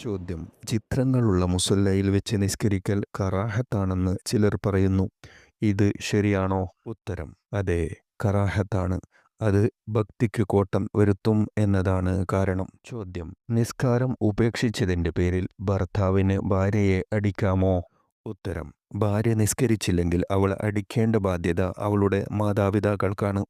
ചോദ്യം. ചിത്രങ്ങളുള്ള മുസല്ലയിൽ വെച്ച് നിസ്കരിക്കൽ കറാഹത്താണെന്ന് ചിലർ പറയുന്നു. ഇത് ശരിയാണോ? ഉത്തരം. അതെ കറാഹത്താണ്. അത് ഭക്തിക്ക് കോട്ടം വരുത്തും എന്നതാണ് കാരണം. ചോദ്യം. നിസ്കാരം ഉപേക്ഷിച്ചതിന്റെ പേരിൽ ഭർത്താവിന് ഭാര്യയെ അടിക്കാമോ? ഉത്തരം. ഭാര്യ നിസ്കരിച്ചില്ലെങ്കിൽ അവൾ അടിക്കേണ്ട ബാധ്യത അവളുടെ മാതാപിതാക്കൾക്കാണ്.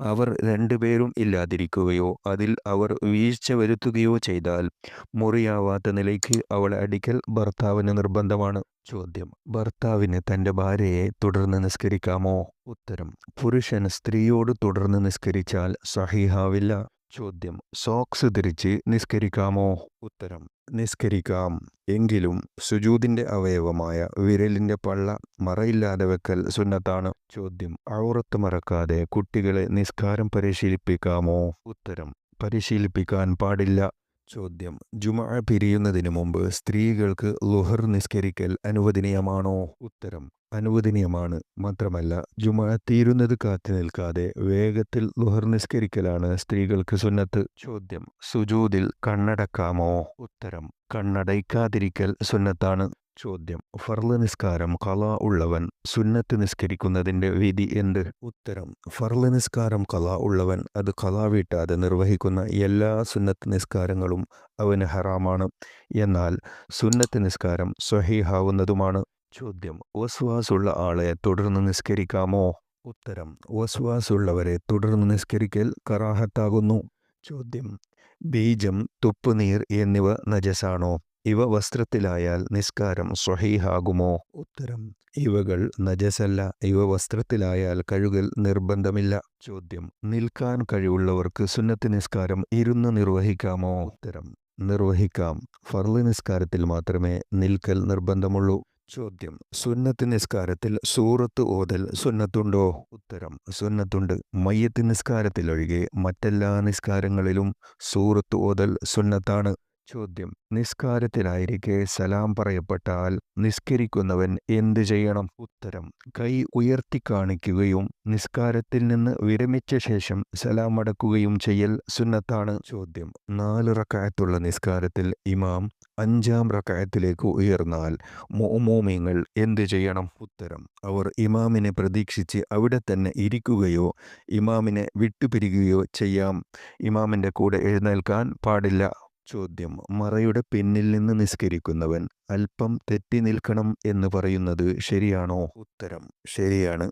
അവർ രണ്ടുപേരും ഇല്ലാതിരിക്കുകയോ അതിൽ അവർ വീഴ്ച വരുത്തുകയോ ചെയ്താൽ മുറിയാവാത്ത നിലയ്ക്ക് അവൾ അടിക്കൽ ഭർത്താവിന് നിർബന്ധമാണ്. ചോദ്യം. ഭർത്താവിന് തന്റെ ഭാര്യയെ തുടർന്ന് നിസ്കരിക്കാമോ? ഉത്തരം. പുരുഷൻ സ്ത്രീയോട് തുടർന്ന് നിസ്കരിച്ചാൽ സഹിഹാവില്ല. ചോദ്യം. സോക്സ് ധരിച്ച് നിസ്കരിക്കാമോ? ഉത്തരം. നിസ്കരിക്കാം. എങ്കിലും സുജൂതിന്റെ അവയവമായ വിരലിന്റെ പള്ള മറയില്ലാതെ വെക്കൽ സുന്നത്താണ് ചോദ്യം. ഔറത്ത് മറക്കാതെ കുട്ടികളെ നിസ്കാരം പരിശീലിപ്പിക്കാമോ? ഉത്തരം. പരിശീലിപ്പിക്കാൻ പാടില്ല. ചോദ്യം. ജുമ പിരിയുന്നതിന് മുമ്പ് സ്ത്രീകൾക്ക് ലുഹർ നിസ്കരിക്കൽ അനുവദനീയമാണോ? ഉത്തരം അനുവദനീയമാണ്. മാത്രമല്ല ജുമ തീരുന്നത് കാത്തു നിൽക്കാതെ വേഗത്തിൽ ലുഹർ നിസ്കരിക്കലാണ് സ്ത്രീകൾക്ക് സുന്നത്ത്. ചോദ്യം സുജൂതിൽ കണ്ണടക്കാമോ? ഉത്തരം കണ്ണടയ്ക്കാതിരിക്കൽ സുന്നത്താണ്. ചോദ്യം. ഫർൾ നിസ്കാരം കല ഉള്ളവൻ സുന്നത്ത് നിസ്കരിക്കുന്നതിന്റെ വിധി എന്ത്? ഉത്തരം. ഫർൾ നിസ്കാരം കല ഉള്ളവൻ അത് കല വീട്ടാതെ നിർവഹിക്കുന്ന എല്ലാ സുന്നത്ത് നിസ്കാരങ്ങളും അവന് ഹറാമാണ്. എന്നാൽ സുന്നത്ത് നിസ്കാരം സ്വഹീഹാവുന്നതുമാണ്. ചോദ്യം. വസ്വാസുള്ള ആളെ തുടർന്ന് നിസ്കരിക്കാമോ? ഉത്തരം. വസ്വാസുള്ളവരെ തുടർന്ന് നിസ്കരിക്കൽ കറാഹത്താകുന്നു. ചോദ്യം. ബീജം തുപ്പുനീർ എന്നിവ നജസാണോ? ഇവ വസ്ത്രത്തിലായാൽ നിസ്കാരം സ്വഹീഹാകുമോ? ഉത്തരം ഇവകൾ നജസല്ല. ഇവ വസ്ത്രത്തിലായാൽ കഴുകൽ നിർബന്ധമില്ല. ചോദ്യം നിൽക്കാൻ കഴിവുള്ളവർക്ക് സുന്നത്ത് നിസ്കാരം ഇരുന്ന് നിർവഹിക്കാമോ? ഉത്തരം നിർവഹിക്കാം. ഫർൾ നിസ്കാരത്തിൽ മാത്രമേ നിൽക്കൽ നിർബന്ധമുള്ളൂ. ചോദ്യം സുന്നത്ത് നിസ്കാരത്തിൽ സൂറത്ത് ഓതൽ സുന്നത്തുണ്ടോ? ഉത്തരം സുന്നത്തുണ്ട്. മയ്യത്ത് നിസ്കാരത്തിലൊഴികെ മറ്റെല്ലാ നിസ്കാരങ്ങളിലും സൂറത്ത് ഓതൽ സുന്നത്താണ്. ചോദ്യം. നിസ്കാരത്തിലായിരിക്കെ സലാം പറയപ്പെട്ടാൽ നിസ്കരിക്കുന്നവൻ എന്തു ചെയ്യണം? ഉത്തരം. കൈ ഉയർത്തി കാണിക്കുകയും നിസ്കാരത്തിൽ നിന്ന് വിരമിച്ച ശേഷം സലാം അടക്കുകയും ചെയ്യൽ സുന്നത്താണ്. ചോദ്യം. നാല് റക്കായത്തുള്ള നിസ്കാരത്തിൽ ഇമാം അഞ്ചാം റക്കായത്തിലേക്ക് ഉയർന്നാൽ മോമോമിങ്ങൾ എന്തു ചെയ്യണം? ഉത്തരം. അവർ ഇമാമിനെ പ്രതീക്ഷിച്ച് അവിടെ തന്നെ ഇരിക്കുകയോ ഇമാമിനെ വിട്ടുപിരിക്കുകയോ ചെയ്യാം. ഇമാമിന്റെ കൂടെ എഴുന്നേൽക്കാൻ പാടില്ല. ചോദ്യം. മറയുടെ പിന്നിൽ നിന്ന് നിസ്കരിക്കുന്നവൻ അല്പം തെറ്റി നിൽക്കണം എന്ന് പറയുന്നത് ശരിയാണോ? ഉത്തരം ശരിയാണ്.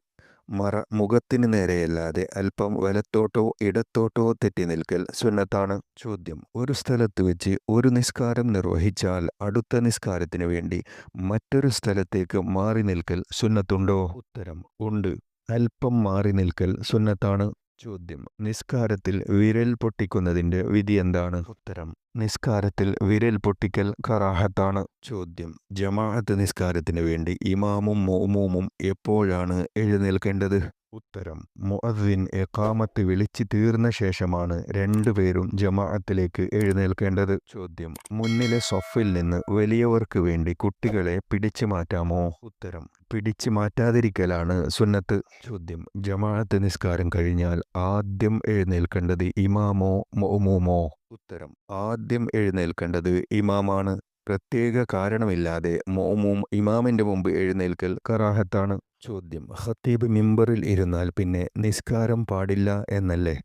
മറ മുഖത്തിന് നേരെയല്ലാതെ അല്പം വലത്തോട്ടോ ഇടത്തോട്ടോ തെറ്റി നിൽക്കൽ സുന്നത്താണ്. ചോദ്യം ഒരു സ്ഥലത്ത് വെച്ച് ഒരു നിസ്കാരം നിർവഹിച്ചാൽ അടുത്ത നിസ്കാരത്തിന് വേണ്ടി മറ്റൊരു സ്ഥലത്തേക്ക് മാറി നിൽക്കൽ സുന്നത്തുണ്ടോ? ഉത്തരം ഉണ്ട്. അല്പം മാറി നിൽക്കൽ സുന്നത്താണ്. ചോദ്യം. നിസ്കാരത്തിൽ വിരൽ പൊട്ടിക്കുന്നതിന്റെ വിധി എന്താണ്? ഉത്തരം. നിസ്കാരത്തിൽ വിരൽ പൊട്ടിക്കൽ കറാഹത്താണ്. ചോദ്യം. ജമാഅത്ത് നിസ്കാരത്തിന് വേണ്ടി ഇമാമും മോമൂമും എപ്പോഴാണ് എഴുന്നേൽക്കേണ്ടത്? ഉത്തരം. മുഅദ്ദിൻ എക്കാമത്ത് വിളിച്ചു തീർന്ന ശേഷമാണ് രണ്ടുപേരും ജമാഅത്തിലേക്ക് എഴുന്നേൽക്കേണ്ടത്. ചോദ്യം. മുന്നിലെ സൊഫിൽ നിന്ന് വലിയവർക്ക് വേണ്ടി കുട്ടികളെ പിടിച്ചു മാറ്റാമോ? ഉത്തരം. പിടിച്ചു മാറ്റാതിരിക്കലാണ് സുന്നത്ത്. ചോദ്യം. ജമാഅത്ത് നിസ്കാരം കഴിഞ്ഞാൽ ആദ്യം എഴുന്നേൽക്കേണ്ടത് ഇമാമോ മൊമൂമോ ഉത്തരം. ആദ്യം എഴുന്നേൽക്കേണ്ടത് ഇമാമാണ്. പ്രത്യേക കാരണമില്ലാതെ മോമും ഇമാമിന്റെ മുമ്പ് എഴുന്നേൽക്കൽ കറാഹത്താണ്. ചോദ്യം. ഖത്തീബ് മിമ്പറിൽ ഇരുന്നാൽ പിന്നെ നിസ്കാരം പാടില്ല എന്നല്ലേ?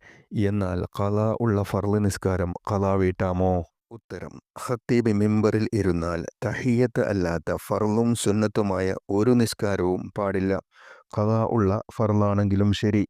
എന്നാൽ കല ഉള്ള ഫർൾ നിസ്കാരം കല വീട്ടാമോ? ഉത്തരം. ഖത്തീബ് മിമ്പറിൽ ഇരുന്നാൽ തഹിയത്ത് അല്ലാത്ത ഫർളും സുന്നത്തുമായ ഒരു നിസ്കാരവും പാടില്ല. കല ഉള്ള ഫർളാണെങ്കിലും ശരി.